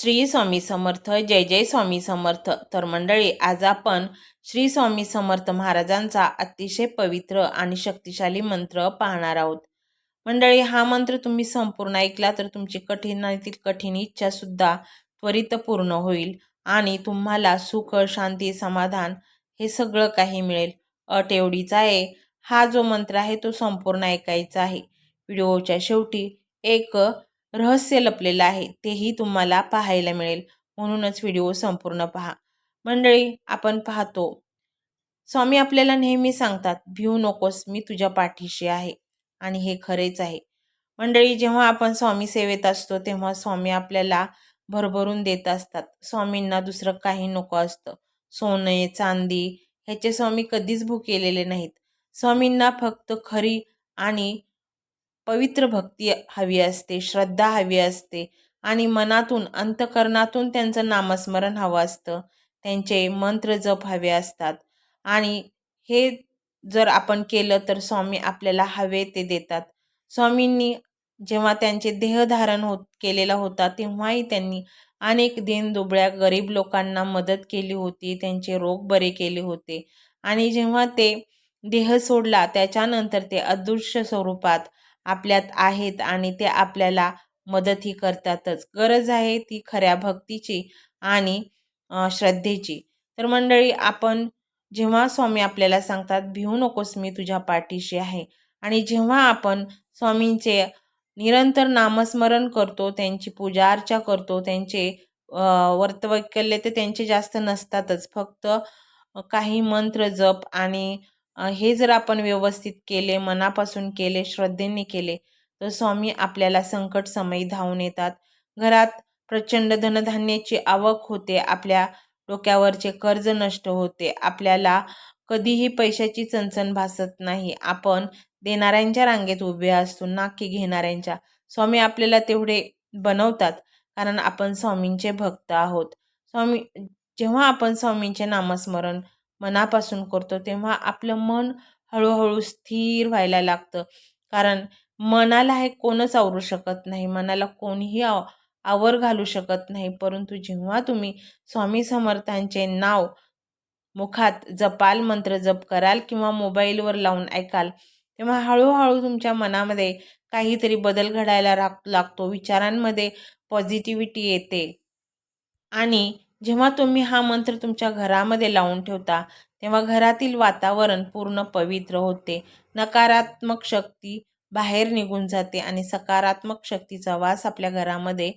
श्री स्वामी समर्थ जय जय स्वामी समर्थ. तर मंडळी आज आपण श्री स्वामी समर्थ महाराजांचा अतिशय पवित्र आणि शक्तिशाली मंत्र पाहणार आहोत. मंडळी हा मंत्र तुम्ही संपूर्ण ऐकला तर तुमची कठीणातील कठीण इच्छा सुद्धा त्वरित पूर्ण होईल आणि तुम्हाला सुख शांती समाधान हे सगळं काही मिळेल. अट एवढीच आहे हा जो मंत्र आहे तो संपूर्ण ऐकायचा आहे. व्हिडिओच्या शेवटी एक रहस्य लपलेलं आहे तेही तुम्हाला पाहायला मिळेल. म्हणूनच व्हिडिओ संपूर्ण पहा. मंडळी आपण पाहतो. स्वामी आपल्याला नेहमी सांगतात भिवू नकोस मी तुझ्या पाठीशी आहे आणि हे खरेच आहे. मंडळी जेव्हा आपण स्वामी सेवेत असतो तेव्हा स्वामी आपल्याला भरभरून देत असतात. स्वामींना दुसरं काही नको असतं. सोने चांदी ह्याचे स्वामी कधीच भुकेलेले नाहीत. स्वामींना फक्त खरी आणि पवित्र भक्ती हवी असते श्रद्धा हवी असते आणि मनातून अंतकरणातून त्यांचं नामस्मरण हवं असतं. त्यांचे मंत्र जप हवे असतात. आणि हे जर आपण केलं तर स्वामी आपल्याला हवे ते देतात. स्वामींनी जेव्हा त्यांचे देहधारण होत केलेला होता तेव्हाही त्यांनी अनेक दुबळ्या गरीब लोकांना मदत केली होती त्यांचे रोग बरे केले होते. आणि जेव्हा ते देह सोडला त्याच्यानंतर ते अदृश्य स्वरूपात आपल्यात आहेत आणि ते आपल्याला मदतही करतातच. गरज आहे ती खऱ्या भक्तीची आणि श्रद्धेची. तर मंडळी आपण जेव्हा स्वामी आपल्याला सांगतात भिवू नकोस मी तुझ्या पाठीशी आहे. आणि जेव्हा आपण स्वामींचे निरंतर नामस्मरण करतो त्यांची पूजा अर्चा करतो त्यांचे वर्तवैकल्य ते त्यांचे जास्त नसतातच. फक्त काही मंत्र जप आणि हे जर आपण व्यवस्थित केले मनापासून केले श्रद्धेने केले तर स्वामी आपल्याला संकट समयी धावून येतात. घरात प्रचंड धनधान्याची आवक होते आपल्या डोक्यावरचे कर्ज नष्ट होते आपल्याला कधीही पैशाची चणचण भासत नाही. आपण देणाऱ्यांच्या रांगेत उभे असतो ना की घेणाऱ्यांच्या. स्वामी आपल्याला तेवढे बनवतात कारण आपण स्वामींचे भक्त आहोत. स्वामी जेव्हा आपण स्वामींचे नामस्मरण मनापासून करतो तेव्हा आपलं मन हळूहळू स्थिर व्हायला लागतं. कारण मनाला हे कोणच आवरू शकत नाही. मनाला कोणीही आव आवर घालू शकत नाही. परंतु जेव्हा तुम्ही स्वामी समर्थांचे नाव मुखात जपाल मंत्र जप कराल किंवा मोबाईलवर लावून ऐकाल तेव्हा हळूहळू तुमच्या मनामध्ये काहीतरी बदल घडायला राग लागतो. विचारांमध्ये पॉझिटिव्हिटी येते. आणि जेव्हा तुम्ही हा मंत्र तुमच्या घरामध्ये लावून ठेवता तेव्हा घरातील वातावरण पूर्ण पवित्र होते. नकारात्मक शक्ती बाहेर निघून जाते आणि सकारात्मक शक्तीचा वास आपल्या घरामध्ये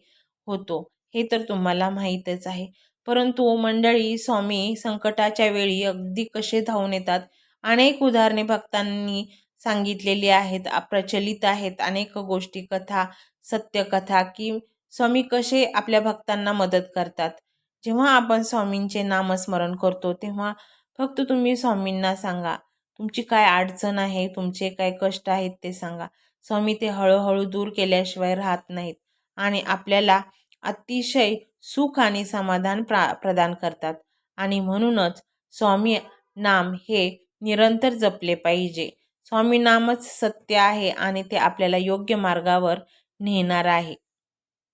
होतो. हे तर तुम्हाला माहीतच आहे. परंतु मंडळी स्वामी संकटाच्या वेळी अगदी कसे धावून येतात? अनेक उदाहरणे भक्तांनी सांगितलेली आहेत प्रचलित आहेत. अनेक गोष्टी कथा सत्यकथा की स्वामी कसे आपल्या भक्तांना मदत करतात? जेव्हा आपण स्वामींचे नामस्मरण करतो तेव्हा फक्त तुम्ही स्वामींना सांगा. तुमची काय अडचण आहे तुमचे काय कष्ट आहेत ते सांगा. स्वामी ते हळूहळू दूर केल्याशिवाय राहत नाहीत आणि आपल्याला अतिशय सुख आणि समाधान प्रा प्रदान करतात. आणि म्हणूनच स्वामी नाम हे निरंतर जपले पाहिजे. स्वामी नामच सत्य आहे आणि ते आपल्याला योग्य मार्गावर नेणार आहे.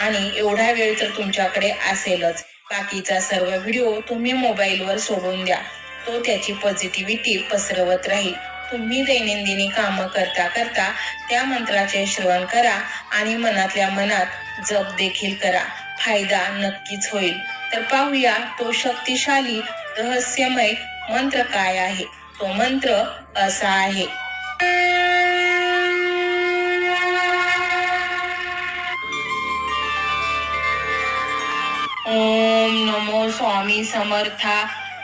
आणि एवढा वेळ तर तुमच्याकडे असेलच. बाकीचा सर्व व्हिडिओ तुम्ही मोबाईलवर सोडून द्या. तो त्याची पॉझिटिव्हिटी पसरवत राहील. तुम्ही दैनंदिनी कामं करता करता त्या मंत्राचे श्रवण करा आणि मनातल्या मनात जप देखील करा. फायदा नक्कीच होईल. तर पाहूया तो शक्तिशाली रहस्यमय मंत्र काय आहे? तो मंत्र असा आहे. ओम नमो स्वामी समर्था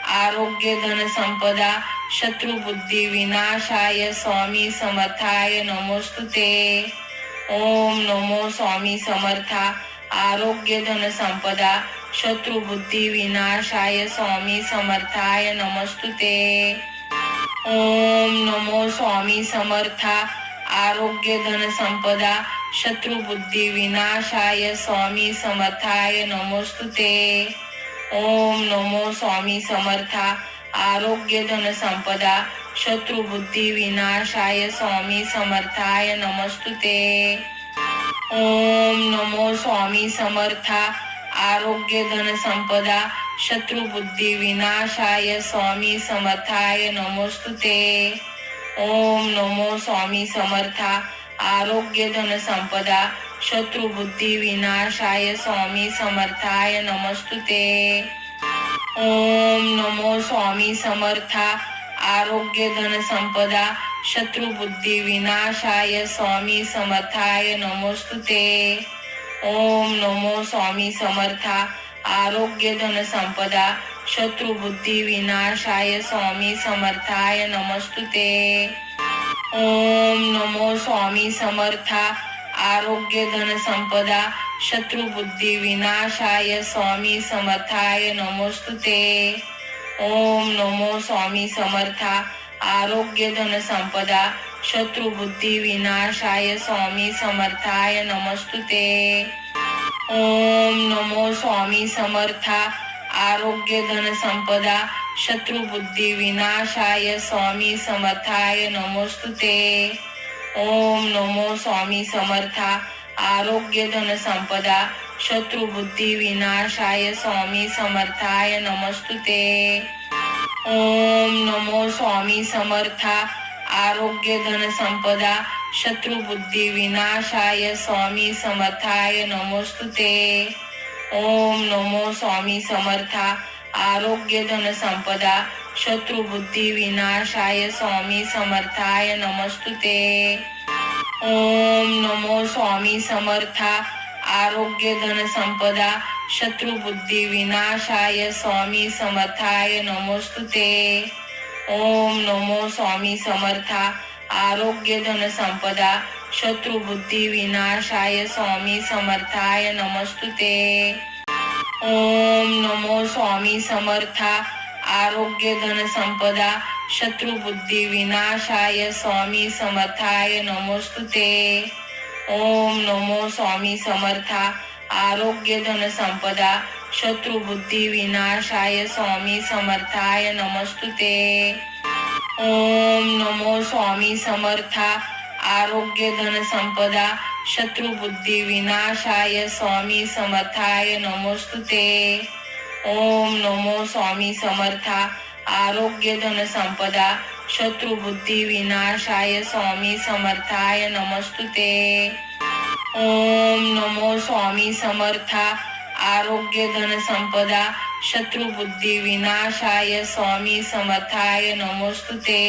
आरोग्य धन संपदा शत्रु बुद्धी विनाशाय स्वामी समर्थाय नमोस्तुते. ओम नमो स्वामी समर्था आरोग्य धन संपदा शत्रु बुद्धी विनाशाय स्वामी समर्थाय नमस्तुते. ओम नमो स्वामी समर्था आरोग्य धन संपदा शत्रुबुद्धी विनाशाय स्वामी समर्थाय नमोस्तुते ओम नमो स्वामी समर्था। आरोग्य धन संपदा शत्रुबुद्धी विनाशाय स्वामी समर्थाय नमस्तुते ओम नमो स्वामी समर्था। आरोग्य धन संपदा शत्रुबुद्धी विनाशाय स्वामी समर्थाय नमोस्तुते ओम नमो स्वामी समर्था। आरोग्य धनसंपदा शत्रुबुद्धी शत्रु विनाशाय स्वामी समर्थाय नमस्तुते. ओम नमो स्वामी समर्था आरोग्य धनसंपदा शत्रुबुद्धी शत्रु विनाशाय स्वामी समर्थाय नमोस्तुते. ओम नमो स्वामी समर्था आरोग्य धनसंपदा शत्रुबुद्धी शत्रु विनाशाय स्वामी समर्थाय नमस्तुते. ओम नमो स्वामी समर्था आरोग्य धन संपदा शत्रु बुद्धी विनाशाय स्वामी समर्थाय नमोस्तुते. ओम नमो स्वामी समर्था आरोग्य धन संपदा शत्रु बुद्धी विनाशाय स्वामी समर्थाय नमस्तुते. ओम नमो स्वामी समर्था आरोग्य धन संपदा शत्रुबुद्धिविनाशाय विनाशाय स्वामी समर्थाय नमोस्तुते। ओम नमो स्वामी समर्था। आरोग्य धन संपदा। शत्रु विनाशाय स्वामी समर्थाय नमस्तुते। ओम नमो स्वामी समर्था। आरोग्य धन संपदा। शत्रु विनाशाय स्वामी समर्थाय नमोस्तुते। ओम नमो स्वामी समर्था। आरोग्य धनसंपदा शत्रुबुद्धी शत्रु विनाशाय स्वामी समर्थाय नमस्तुते. ओम नमो स्वामी समर्था आरोग्य धनसंपदा शत्रुबुद्धी शत्रु विनाशाय स्वामी समर्थाय नमोस्तुते. ओम नमो स्वामी समर्था आरोग्य धनसंपदा शत्रुबुद्धी शत्रु विनाशाय स्वामी समर्थाय नमस्तुते. ओम नमो स्वामी समर्था. आरोग्य धन संपदा. शत्रु बुद्धी विनाशाय स्वामी समर्थाय नमोस्तुते. ओम नमो स्वामी समर्था. आरोग्य धन संपदा. शत्रु बुद्धी विनाशाय स्वामी समर्थाय नमस्तुते. ओम नमो स्वामी समर्था. आरोग्य धन संपदा शत्रु बुद्धी विनाशाय स्वामी समर्थाय नमोस्तुते। ओम नमो स्वामी समर्था आरोग्य धन संपदा शत्रु बुद्धी विनाशाय स्वामी समर्थाय नमस्तुते। ओम नमो स्वामी समर्था आरोग्य धन संपदा शत्रु बुद्धी विनाशाय स्वामी समर्थाय नमोस्तुते।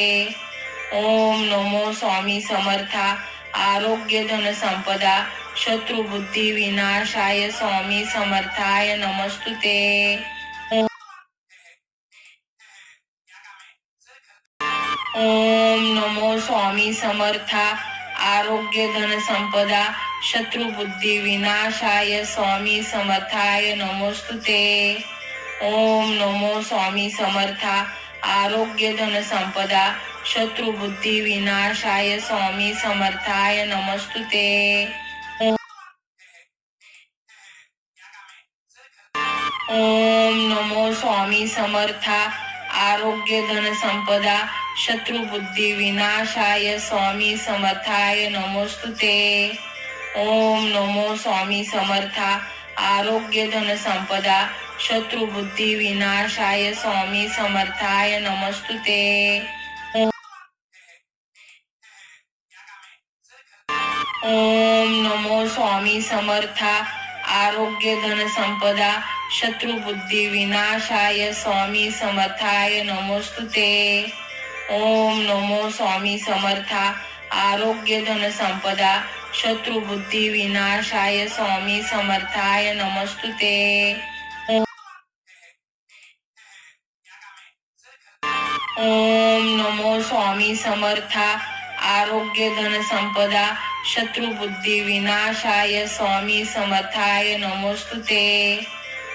ओम नमो स्वामी समर्था. आरोग्य धन संपदा. शत्रु बुद्धि विनाशाय स्वामी समर्थाय नमस्तुते. ओम नमो स्वामी समर्था. आरोग्य धन संपदा. शत्रु बुद्धि विनाशाय स्वामी समर्थाय नमोस्तुते. ओम नमो स्वामी समर्था. आरोग्य धन संपदा शत्रु बुद्धी विनाशाय स्वामी समर्थाय नमस्तुते. ओम नमो स्वामी समर्था आरोग्य धन संपदा शत्रु बुद्धी विनाशाय स्वामी समर्थाय नमोस्तुते. ओम नमो स्वामी समर्था आरोग्य धन शत्रुबुद्धी विनाशाय स्वामी समर्थाय नमस्तुते. ओम नमो स्वामी समर्था आरोग्य धन शत्रुबुद्धी शत्रु विनाशाय स्वामी समर्थाय नमोस्तुते. ओम नमो स्वामी समर्था आरोग्य धनसंपदा शत्रुबुद्धी विनाशाय स्वामी समर्थाय नमस्तुते. ओम नमो स्वामी समर्था आरोग्य धन संपदा शत्रुबुद्धी विनाशाय स्वामी समर्थाय नमोस्तुते.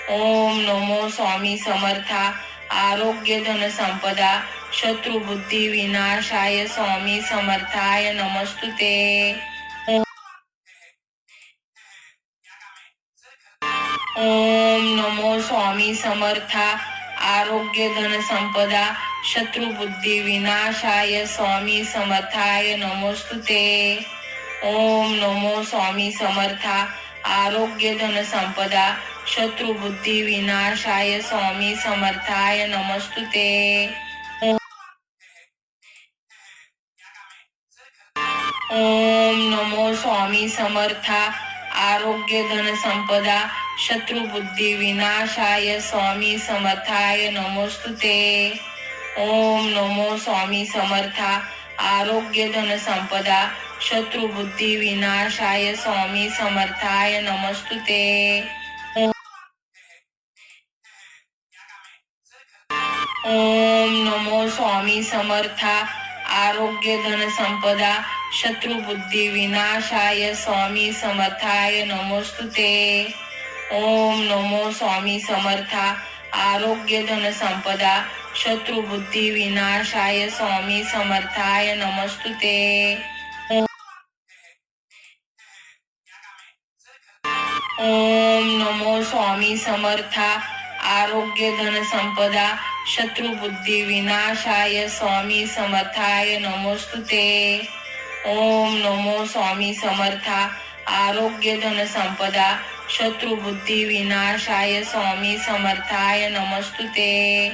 ओम नमो स्वामी समर्था आरोग्य धन संपदा शत्रुबुद्धी विनाशाय स्वामी समर्थाय नमस्तुते. ओम नमो स्वामी समर्था. आरोग्य धन संपदा. शत्रुबुद्धी विनाशाय स्वामी समर्थाय नमोस्तुते. ओम नमो स्वामी समर्था. आरोग्य धन संपदा. शत्रुबुद्धी विनाशाय स्वामी समर्थाय नमस्तुते. ओम नमो स्वामी समर्था. आरोग्य धन संपदा. शत्रुबुद्धी विनाशाय स्वामी समर्थाय नमोस्तुते ओम नमो स्वामी समर्था। आरोग्य धन संपदा। शत्रुबुद्धी विनाशाय स्वामी समर्थाय नमस्तुते ओम नमो स्वामी समर्था। आरोग्य धन संपदा। शत्रुबुद्धी विनाशाय स्वामी समर्थाय नमोस्तुते ओम नमो स्वामी समर्था. आरोग्य धन संपदा. शत्रुबुद्धी विनाशाय स्वामी समर्थाय नमस्तुते. ओम नमो स्वामी समर्था. आरोग्य धन संपदा. शत्रुबुद्धी विनाशाय स्वामी समर्थाय नमोस्तुते. ओम नमो स्वामी समर्था. आरोग्य धन संपदा. शत्रुबुद्धी विनाशाय स्वामी समर्थाय नमस्तुते.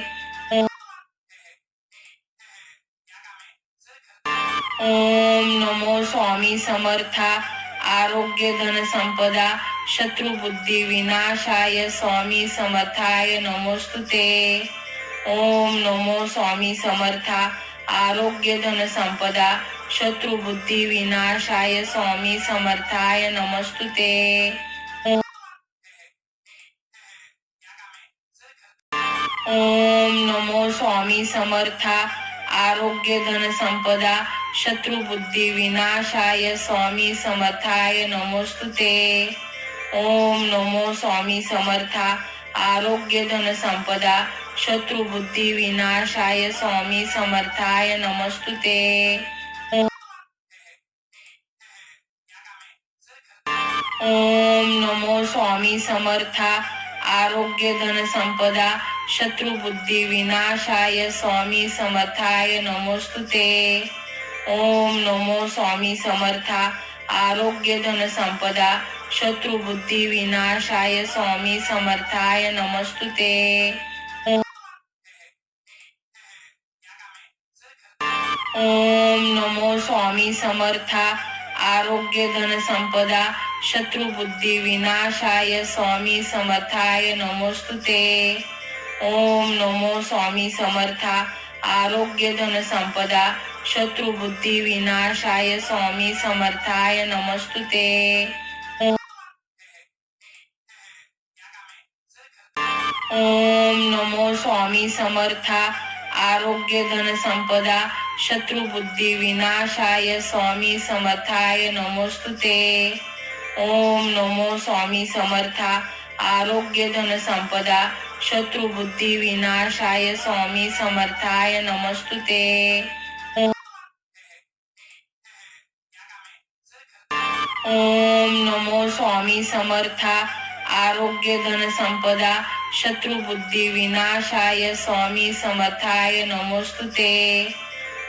ओम नमो स्वामी समर्था आरोग्य धन संपदा शत्रुबुद्धी विनाशाय स्वामी समर्थाय नमोस्तुते. ओम नमो स्वामी समर्था आरोग्य धन संपदा शत्रुबुद्धी विनाशाय स्वामी समर्थाय नमस्तुते. ओम नमो स्वामी समर्था. आरोग्य धन संपदा. शत्रुबुद्धी विनाशाय स्वामी समर्थाय नमोस्तुते. ओम नमो स्वामी समर्था. आरोग्य धन संपदा. शत्रुबुद्धी विनाशाय स्वामी समर्थाय नमस्तुते. ओम नमो स्वामी समर्था. आरोग्य धन संपदा. शत्रुबुद्धी विनाशाय स्वामी समर्थाय नमोस्तुते ओम नमो स्वामी समर्था. आरोग्य धन संपदा. शत्रुबुद्धी विनाशाय स्वामी समर्थाय नमस्तुते ओम नमो स्वामी समर्था. आरोग्य धन संपदा. शत्रुबुद्धी विनाशाय स्वामी समर्थाय नमोस्तुते ओम नमो स्वामी समर्था. आरोग्य धन संपदा. शत्रुबुद्धी विनाशाय स्वामी समर्थाय नमस्तुते. ओम नमो स्वामी समर्था. आरोग्य धन संपदा. शत्रुबुद्धी विनाशाय स्वामी समर्थाय नमोस्तुते. ओम नमो स्वामी समर्था. आरोग्य धन संपदा. शत्रुबुद्धी विनाशाय स्वामी समर्थाय नमस्तुते. ओम नमो स्वामी समर्था आरोग्य धन संपदा शत्रुबुद्धी विनाशाय स्वामी समर्थाय नमोस्तुते.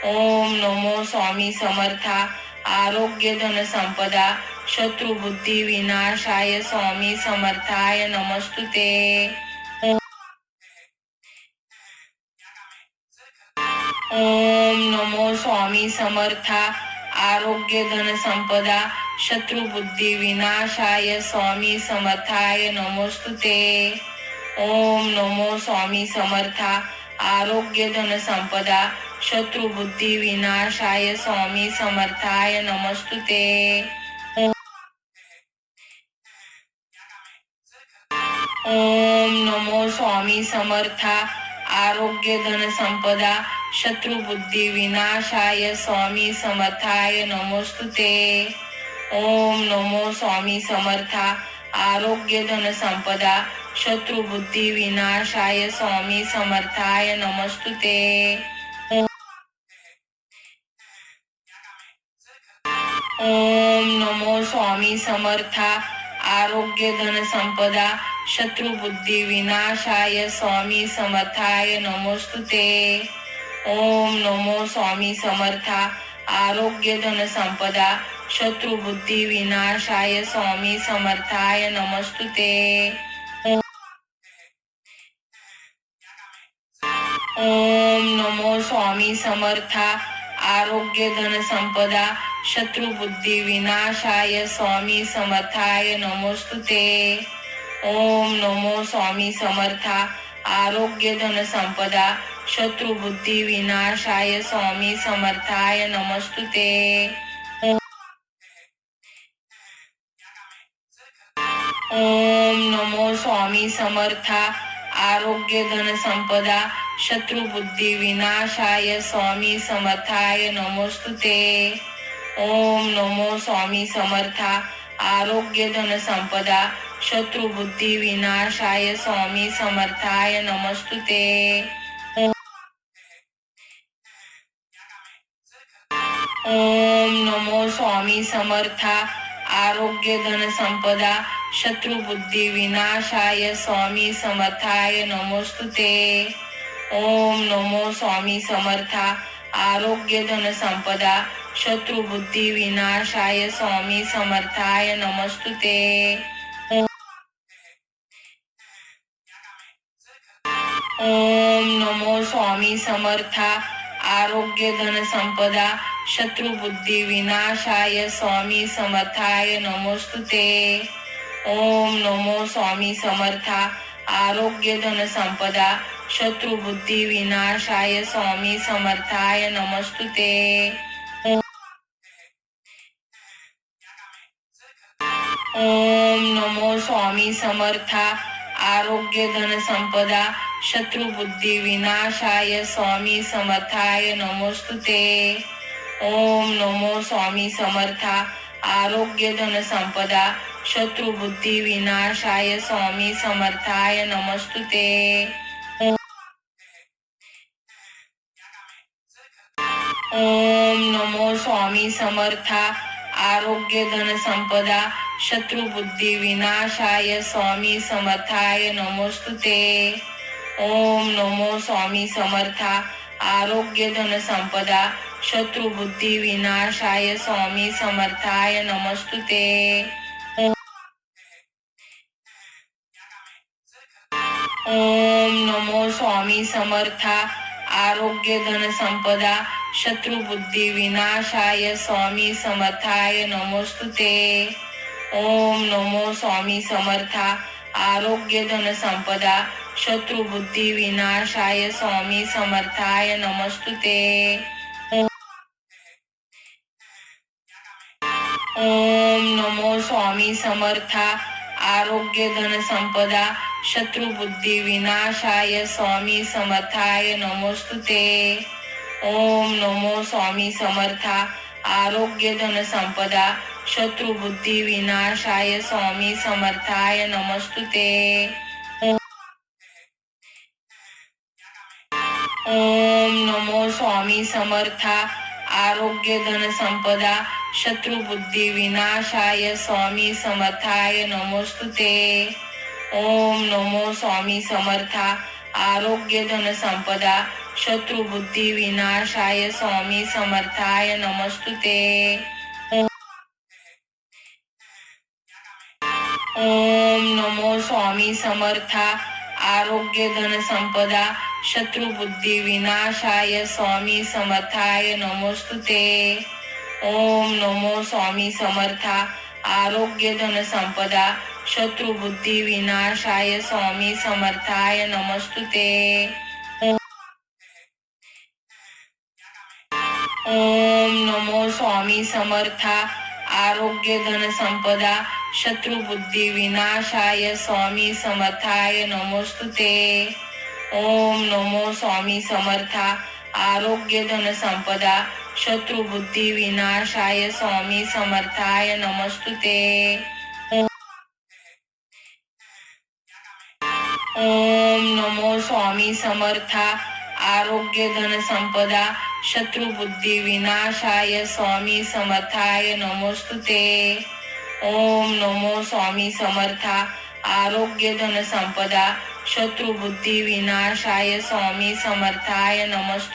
ओम नमो स्वामी समर्था आरोग्य धन संपदा शत्रुबुद्धी विनाशाय स्वामी समर्थाय नमस्तुते. ओम नमो स्वामी समर्था. आरोग्य धन संपदा. शत्रुबुद्धी विनाशाय स्वामी समर्थाय नमोस्तुते. ओम नमो स्वामी समर्था. आरोग्य धन संपदा. शत्रुबुद्धी विनाशाय स्वामी समर्थाय नमस्तुते. ओम नमो स्वामी समर्था. आरोग्य धन संपदा. शत्रुबुद्धी विनाशाय स्वामी समर्थाय नमोस्तुते ओम नमो स्वामी समर्था। आरोग्य धन संपदा। शत्रुबुद्धी विनाशाय स्वामी समर्थाय नमस्तुते ओम नमो स्वामी समर्था। आरोग्य धन संपदा। शत्रुबुद्धी विनाशाय स्वामी समर्थाय नमोस्तुते ओम नमो स्वामी समर्था. आरोग्य धन संपदा. शत्रुबुद्धी विनाशाय स्वामी समर्थाय नमस्तुते. ओम नमो स्वामी समर्था. आरोग्य धन संपदा. शत्रुबुद्धी विनाशाय स्वामी समर्थाय नमोस्तुते. ओम नमो स्वामी समर्था. आरोग्य धन संपदा शत्रुबुद्धी विनाशाय स्वामी समर्थाय नमस्तुते. ओम नमो स्वामी समर्था आरोग्य धन संपदा शत्रुबुद्धी विनाशाय स्वामी समर्थाय नमोस्तुते. ओम नमो स्वामी समर्था आरोग्य धन संपदा शत्रुबुद्धी विनाशाय स्वामी समर्थाय नमस्तुते. ओम नमो स्वामी समर्था आरोग्य धन संपदा शत्रुबुद्धी विनाशाय स्वामी समर्थाय नमोस्तुते. ओम नमो स्वामी समर्था आरोग्य धन संपदा शत्रुबुद्धी विनाशाय स्वामी समर्थाय नमस्तुते. ओम नमो स्वामी समर्था. आरोग्य धन संपदा. शत्रुबुद्धी विनाशाय स्वामी समर्थाय नमोस्तुते. ओम नमो स्वामी समर्था. आरोग्य धन संपदा. शत्रुबुद्धी विनाशाय स्वामी समर्थाय नमस्तुते. ओम नमो स्वामी समर्था. आरोग्य धन संपदा. शत्रुबुद्धी विनाशाय स्वामी समर्थाय नमोस्तुते. ओम नमो स्वामी समर्था. आरोग्य धन संपदा. शत्रुबुद्धी विनाशाय स्वामी समर्थाय नमस्तुते. ओम नमो स्वामी समर्था. आरोग्य धन संपदा. शत्रुबुद्धी विनाशाय स्वामी समर्थाय नमोस्तुते. ओम नमो स्वामी समर्था. आरोग्य धन संपदा. शत्रुबुद्धी विनाशाय स्वामी समर्थाय नमस्तुते. ओम नमो स्वामी समर्था. आरोग्य धन संपदा. शत्रुबुद्धी विनाशाय स्वामी समर्थाय नमोस्तुते. ओम नमो स्वामी समर्था. आरोग्य धन संपदा. शत्रुबुद्धी विनाशाय स्वामी समर्थाय नमस्तुते ओम नमो स्वामी समर्था आरोग्य धन संपदा शत्रुबुद्धी विनाशाय स्वामी समर्थाय नमोस्तुते ओम नमो स्वामी समर्था आरोग्य धन संपदा शत्रुबुद्धी विनाशाय स्वामी समर्थाय नमस्तुते ओम नमो स्वामी समर्था. आरोग्य धन संपदा. शत्रुबुद्धी विनाशाय स्वामी समर्थाय नमोस्तुते. ओम नमो स्वामी समर्था. आरोग्य धन संपदा. शत्रुबुद्धी विनाशाय स्वामी समर्थाय नमस्तुते. ओम नमो स्वामी समर्था. आरोग्य धन संपदा. शत्रुबुद्धी विनाशाय स्वामी समर्थाय नमोस्तुते. ओम नमो स्वामी समर्था. आरोग्य धन संपदा. शत्रुबुद्धी विनाशाय स्वामी समर्थाय नमस्तुते. ओम नमो स्वामी समर्था. आरोग्य धन संपदा. शत्रुबुद्धी विनाशाय स्वामी समर्थाय नमोस्तुते. ओम नमो स्वामी समर्था. आरोग्य धन संपदा. शत्रुबुद्धी विनाशाय स्वामी समर्थाय नमस्तुते. ओम नमो स्वामी समर्था. आरोग्य धन संपदा. शत्रुबुद्धी विनाशाय स्वामी समर्थाय नमोस्तुते. ओम नमो स्वामी समर्था. आरोग्य धन संपदा. शत्रुबुद्धी विनाशाय स्वामी समर्थाय नमस्कार